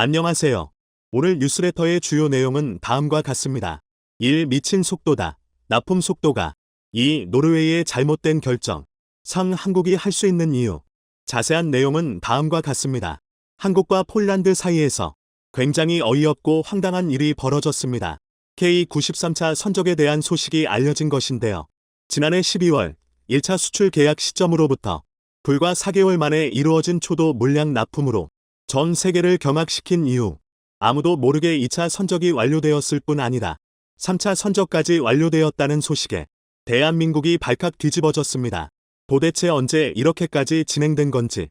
안녕하세요. 오늘 뉴스레터의 주요 내용은 다음과 같습니다. 1. 미친 속도다. 납품 속도가 2. 노르웨이의 잘못된 결정 3. 한국이 할 수 있는 이유 자세한 내용은 다음과 같습니다. 한국과 폴란드 사이에서 굉장히 어이없고 황당한 일이 벌어졌습니다. K93차 선적에 대한 소식이 알려진 것인데요. 지난해 12월 1차 수출 계약 시점으로부터 불과 4개월 만에 이루어진 초도 물량 납품으로 전 세계를 경악시킨 이후 아무도 모르게 2차 선적이 완료되었을 뿐 아니라 3차 선적까지 완료되었다는 소식에 대한민국이 발칵 뒤집어졌습니다. 도대체 언제 이렇게까지 진행된 건지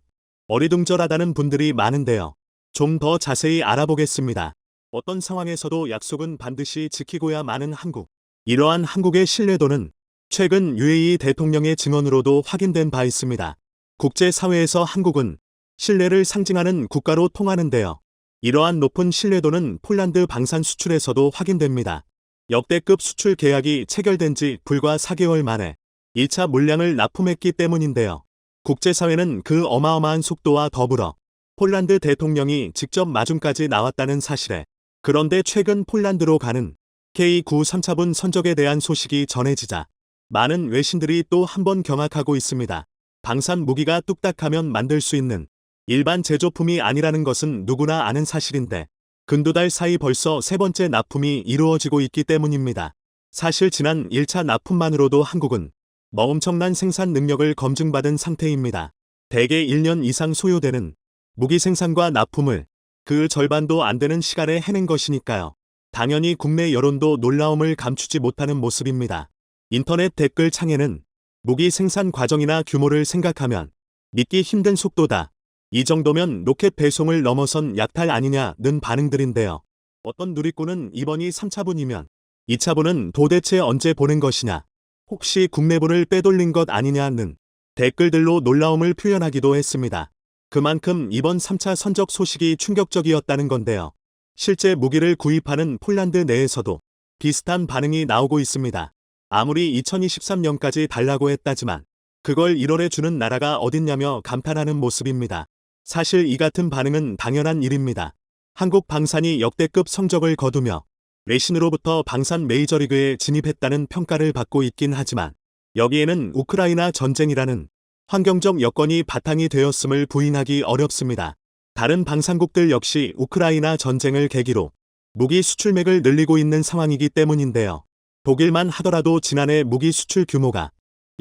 어리둥절하다는 분들이 많은데요. 좀 더 자세히 알아보겠습니다. 어떤 상황에서도 약속은 반드시 지키고야 마는 한국. 이러한 한국의 신뢰도는 최근 UAE 대통령의 증언으로도 확인된 바 있습니다. 국제사회에서 한국은 신뢰를 상징하는 국가로 통하는데요. 이러한 높은 신뢰도는 폴란드 방산 수출에서도 확인됩니다. 역대급 수출 계약이 체결된 지 불과 4개월 만에 1차 물량을 납품했기 때문인데요. 국제사회는 그 어마어마한 속도와 더불어 폴란드 대통령이 직접 마중까지 나왔다는 사실에 그런데 최근 폴란드로 가는 K9 3차분 선적에 대한 소식이 전해지자 많은 외신들이 또 한 번 경악하고 있습니다. 방산 무기가 뚝딱하면 만들 수 있는 일반 제조품이 아니라는 것은 누구나 아는 사실인데 근두 달 사이 벌써 세 번째 납품이 이루어지고 있기 때문입니다. 사실 지난 1차 납품만으로도 한국은 뭐 엄청난 생산 능력을 검증받은 상태입니다. 대개 1년 이상 소요되는 무기 생산과 납품을 그 절반도 안 되는 시간에 해낸 것이니까요. 당연히 국내 여론도 놀라움을 감추지 못하는 모습입니다. 인터넷 댓글 창에는 무기 생산 과정이나 규모를 생각하면 믿기 힘든 속도다. 이 정도면 로켓 배송을 넘어선 약탈 아니냐는 반응들인데요. 어떤 누리꾼은 이번이 3차분이면 2차분은 도대체 언제 보낸 것이냐, 혹시 국내분을 빼돌린 것 아니냐는 댓글들로 놀라움을 표현하기도 했습니다. 그만큼 이번 3차 선적 소식이 충격적이었다는 건데요. 실제 무기를 구입하는 폴란드 내에서도 비슷한 반응이 나오고 있습니다. 아무리 2023년까지 달라고 했다지만 그걸 1월에 주는 나라가 어딨냐며 감탄하는 모습입니다. 사실 이 같은 반응은 당연한 일입니다. 한국 방산이 역대급 성적을 거두며 외신으로부터 방산 메이저리그에 진입했다는 평가를 받고 있긴 하지만 여기에는 우크라이나 전쟁이라는 환경적 여건이 바탕이 되었음을 부인하기 어렵습니다. 다른 방산국들 역시 우크라이나 전쟁을 계기로 무기 수출맥을 늘리고 있는 상황이기 때문인데요. 독일만 하더라도 지난해 무기 수출 규모가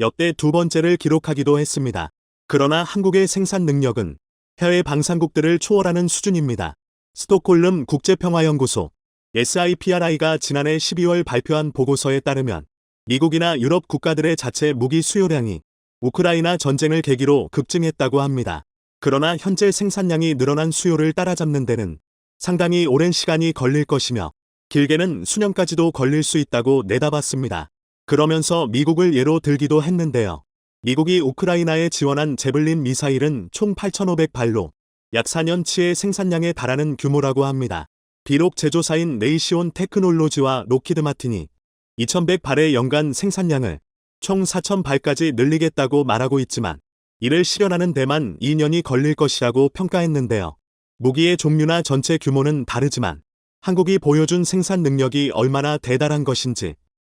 역대 두 번째를 기록하기도 했습니다. 그러나 한국의 생산 능력은 해외 방산국들을 초월하는 수준입니다. 스톡홀름 국제평화연구소 SIPRI가 지난해 12월 발표한 보고서에 따르면 미국이나 유럽 국가들의 자체 무기 수요량이 우크라이나 전쟁을 계기로 급증했다고 합니다. 그러나 현재 생산량이 늘어난 수요를 따라잡는 데는 상당히 오랜 시간이 걸릴 것이며 길게는 수년까지도 걸릴 수 있다고 내다봤습니다. 그러면서 미국을 예로 들기도 했는데요. 미국이 우크라이나에 지원한 제블린 미사일은 총 8,500발로 약 4년치의 생산량에 달하는 규모라고 합니다. 비록 제조사인 네이시온 테크놀로지와 로키드 마틴이 2,100발의 연간 생산량을 총 4,000발까지 늘리겠다고 말하고 있지만 이를 실현하는 데만 2년이 걸릴 것이라고 평가했는데요. 무기의 종류나 전체 규모는 다르지만 한국이 보여준 생산 능력이 얼마나 대단한 것인지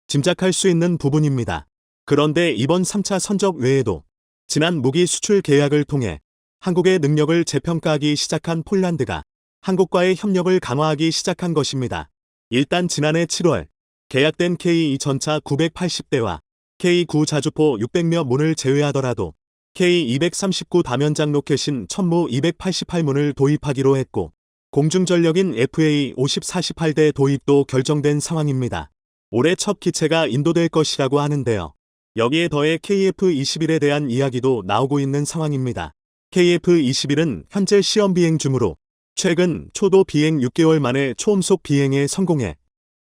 짐작할 수 있는 부분입니다. 그런데 이번 3차 선적 외에도 지난 무기 수출 계약을 통해 한국의 능력을 재평가하기 시작한 폴란드가 한국과의 협력을 강화하기 시작한 것입니다. 일단 지난해 7월 계약된 K2 전차 980대와 K9 자주포 600여 문을 제외하더라도 K239 다면장 로켓인 천무 288문을 도입하기로 했고 공중전력인 FA 5048대 도입도 결정된 상황입니다. 올해 첫 기체가 인도될 것이라고 하는데요. 여기에 더해 KF-21에 대한 이야기도 나오고 있는 상황입니다. KF-21은 현재 시험 비행 중으로 최근 초도 비행 6개월 만에 초음속 비행에 성공해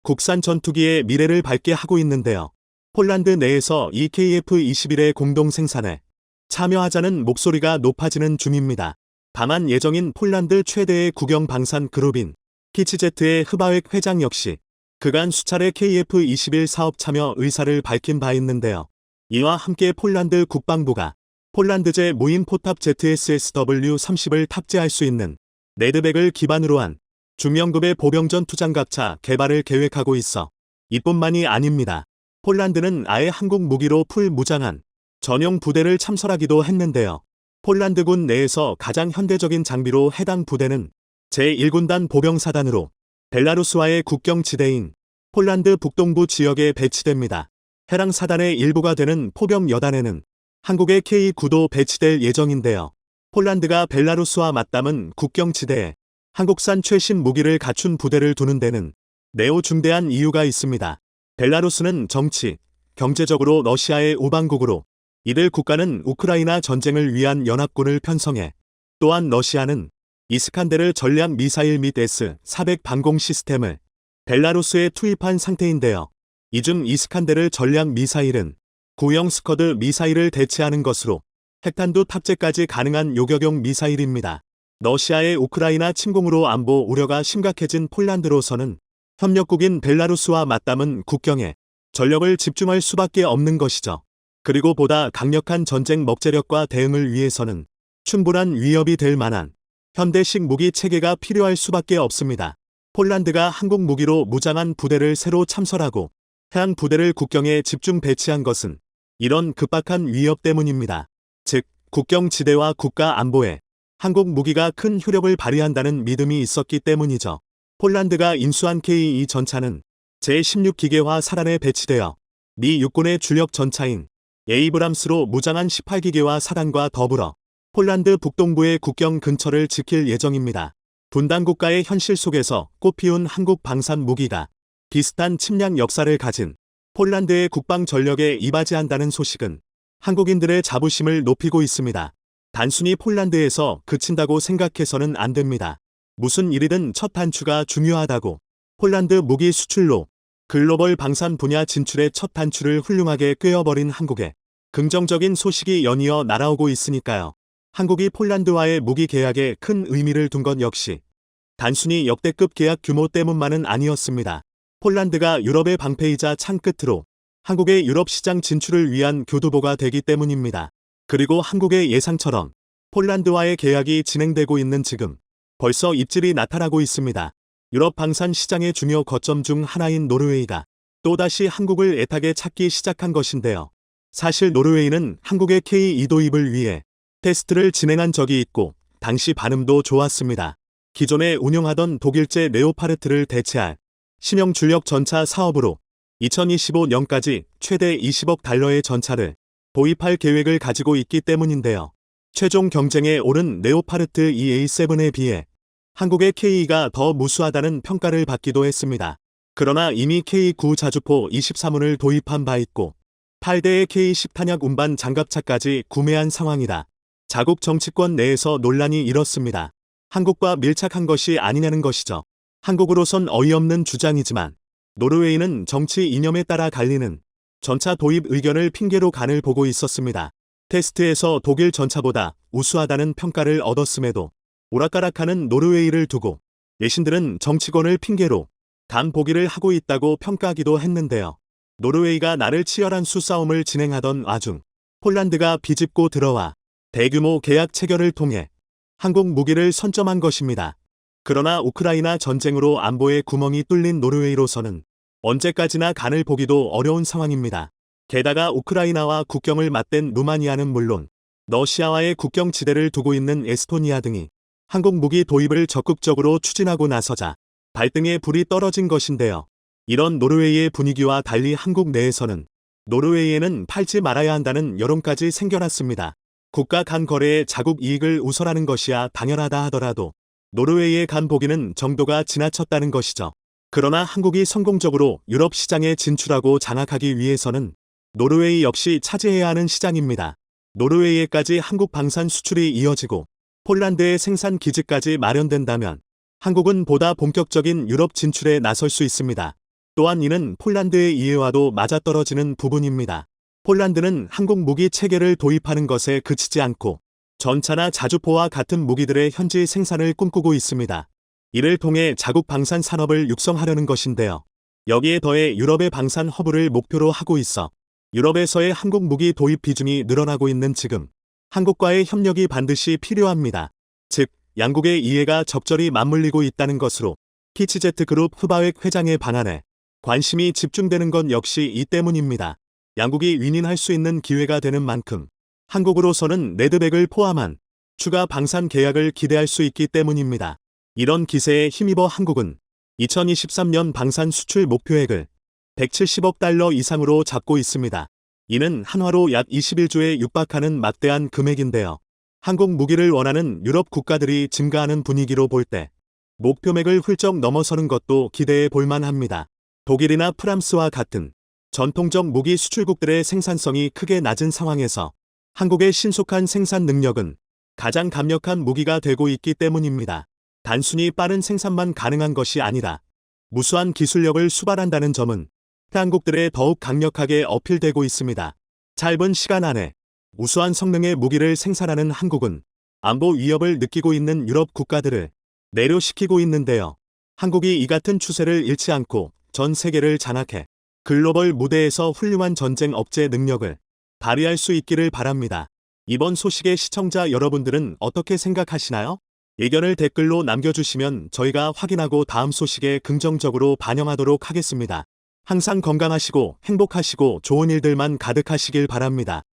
국산 전투기의 미래를 밝게 하고 있는데요. 폴란드 내에서 이 KF-21의 공동 생산에 참여하자는 목소리가 높아지는 중입니다. 다만 예정인 폴란드 최대의 국영 방산 그룹인 키치제트의 흐바획 회장 역시 그간 수차례 KF-21 사업 참여 의사를 밝힌 바 있는데요. 이와 함께 폴란드 국방부가 폴란드제 무인 포탑 ZSSW-30을 탑재할 수 있는 레드백을 기반으로 한 중형급의 보병전 투장갑차 개발을 계획하고 있어 이뿐만이 아닙니다. 폴란드는 아예 한국 무기로 풀 무장한 전용 부대를 참설하기도 했는데요. 폴란드군 내에서 가장 현대적인 장비로 해당 부대는 제1군단 보병사단으로 벨라루스와의 국경 지대인 폴란드 북동부 지역에 배치됩니다. 해당 사단의 일부가 되는 포병 여단에는 한국의 K9도 배치될 예정인데요. 폴란드가 벨라루스와 맞담은 국경 지대에 한국산 최신 무기를 갖춘 부대를 두는 데는 매우 중대한 이유가 있습니다. 벨라루스는 정치, 경제적으로 러시아의 우방국으로 이들 국가는 우크라이나 전쟁을 위한 연합군을 편성해 또한 러시아는 이스칸데르 전략 미사일 및 S-400 방공 시스템을 벨라루스에 투입한 상태인데요. 이중 이스칸데르 전략 미사일은 구형 스커드 미사일을 대체하는 것으로 핵탄두 탑재까지 가능한 요격용 미사일입니다. 러시아의 우크라이나 침공으로 안보 우려가 심각해진 폴란드로서는 협력국인 벨라루스와 맞담은 국경에 전력을 집중할 수밖에 없는 것이죠. 그리고 보다 강력한 전쟁 먹재력과 대응을 위해서는 충분한 위협이 될 만한 현대식 무기 체계가 필요할 수밖에 없습니다. 폴란드가 한국 무기로 무장한 부대를 새로 참설하고 해안 부대를 국경에 집중 배치한 것은 이런 급박한 위협 때문입니다. 즉, 국경 지대와 국가 안보에 한국 무기가 큰 효력을 발휘한다는 믿음이 있었기 때문이죠. 폴란드가 인수한 K2 전차는 제16기계화 사단에 배치되어 미 육군의 주력 전차인 에이브람스로 무장한 18기계화 사단과 더불어 폴란드 북동부의 국경 근처를 지킬 예정입니다. 분단 국가의 현실 속에서 꽃피운 한국 방산 무기가 비슷한 침략 역사를 가진 폴란드의 국방 전력에 이바지한다는 소식은 한국인들의 자부심을 높이고 있습니다. 단순히 폴란드에서 그친다고 생각해서는 안 됩니다. 무슨 일이든 첫 단추가 중요하다고 폴란드 무기 수출로 글로벌 방산 분야 진출의 첫 단추를 훌륭하게 꿰어버린 한국에 긍정적인 소식이 연이어 날아오고 있으니까요. 한국이 폴란드와의 무기 계약에 큰 의미를 둔건 역시 단순히 역대급 계약 규모 때문만은 아니었습니다. 폴란드가 유럽의 방패이자 창끝으로 한국의 유럽 시장 진출을 위한 교두보가 되기 때문입니다. 그리고 한국의 예상처럼 폴란드와의 계약이 진행되고 있는 지금 벌써 입질이 나타나고 있습니다. 유럽 방산 시장의 중요 거점 중 하나인 노르웨이가 또다시 한국을 애타게 찾기 시작한 것인데요. 사실 노르웨이는 한국의 K2 도입을 위해 테스트를 진행한 적이 있고 당시 반응도 좋았습니다. 기존에 운영하던 독일제 네오파르트를 대체할 신형 줄력 전차 사업으로 2025년까지 최대 20억 달러의 전차를 도입할 계획을 가지고 있기 때문인데요. 최종 경쟁에 오른 네오파르트 EA7에 비해 한국의 K가 더 무수하다는 평가를 받기도 했습니다. 그러나 이미 K9 자주포 23훈을 도입한 바 있고 8대의 K10 탄약 운반 장갑차까지 구매한 상황이다. 자국 정치권 내에서 논란이 일었습니다. 한국과 밀착한 것이 아니냐는 것이죠. 한국으로선 어이없는 주장이지만 노르웨이는 정치 이념에 따라 갈리는 전차 도입 의견을 핑계로 간을 보고 있었습니다. 테스트에서 독일 전차보다 우수하다는 평가를 얻었음에도 오락가락하는 노르웨이를 두고 내신들은 정치권을 핑계로 간 보기를 하고 있다고 평가하기도 했는데요. 노르웨이가 나를 치열한 수싸움을 진행하던 와중 폴란드가 비집고 들어와 대규모 계약 체결을 통해 한국 무기를 선점한 것입니다. 그러나 우크라이나 전쟁으로 안보에 구멍이 뚫린 노르웨이로서는 언제까지나 간을 보기도 어려운 상황입니다. 게다가 우크라이나와 국경을 맞댄 루마니아는 물론 러시아와의 국경 지대를 두고 있는 에스토니아 등이 한국 무기 도입을 적극적으로 추진하고 나서자 발등에 불이 떨어진 것인데요. 이런 노르웨이의 분위기와 달리 한국 내에서는 노르웨이에는 팔지 말아야 한다는 여론까지 생겨났습니다. 국가 간 거래에 자국 이익을 우선하는 것이야 당연하다 하더라도 노르웨이의 간 보기는 정도가 지나쳤다는 것이죠. 그러나 한국이 성공적으로 유럽 시장에 진출하고 장악하기 위해서는 노르웨이 역시 차지해야 하는 시장입니다. 노르웨이에까지 한국 방산 수출이 이어지고 폴란드의 생산 기지까지 마련된다면 한국은 보다 본격적인 유럽 진출에 나설 수 있습니다. 또한 이는 폴란드의 이해와도 맞아떨어지는 부분입니다. 폴란드는 한국 무기 체계를 도입하는 것에 그치지 않고 전차나 자주포와 같은 무기들의 현지 생산을 꿈꾸고 있습니다. 이를 통해 자국 방산 산업을 육성하려는 것인데요. 여기에 더해 유럽의 방산 허브를 목표로 하고 있어 유럽에서의 한국 무기 도입 비중이 늘어나고 있는 지금 한국과의 협력이 반드시 필요합니다. 즉, 양국의 이해가 적절히 맞물리고 있다는 것으로 키치제트 그룹 후바획 회장의 방안에 관심이 집중되는 건 역시 이 때문입니다. 양국이 윈윈할 수 있는 기회가 되는 만큼 한국으로서는 레드백을 포함한 추가 방산 계약을 기대할 수 있기 때문입니다. 이런 기세에 힘입어 한국은 2023년 방산 수출 목표액을 170억 달러 이상으로 잡고 있습니다. 이는 한화로 약 21조에 육박하는 막대한 금액인데요. 한국 무기를 원하는 유럽 국가들이 증가하는 분위기로 볼 때 목표액을 훌쩍 넘어서는 것도 기대해 볼 만합니다. 독일이나 프랑스와 같은 전통적 무기 수출국들의 생산성이 크게 낮은 상황에서 한국의 신속한 생산 능력은 가장 강력한 무기가 되고 있기 때문입니다. 단순히 빠른 생산만 가능한 것이 아니라 무수한 기술력을 수발한다는 점은 한국들에 더욱 강력하게 어필되고 있습니다. 짧은 시간 안에 우수한 성능의 무기를 생산하는 한국은 안보 위협을 느끼고 있는 유럽 국가들을 내려시키고 있는데요. 한국이 이 같은 추세를 잃지 않고 전 세계를 장악해 글로벌 무대에서 훌륭한 전쟁 억제 능력을 발휘할 수 있기를 바랍니다. 이번 소식의 시청자 여러분들은 어떻게 생각하시나요? 의견을 댓글로 남겨주시면 저희가 확인하고 다음 소식에 긍정적으로 반영하도록 하겠습니다. 항상 건강하시고 행복하시고 좋은 일들만 가득하시길 바랍니다.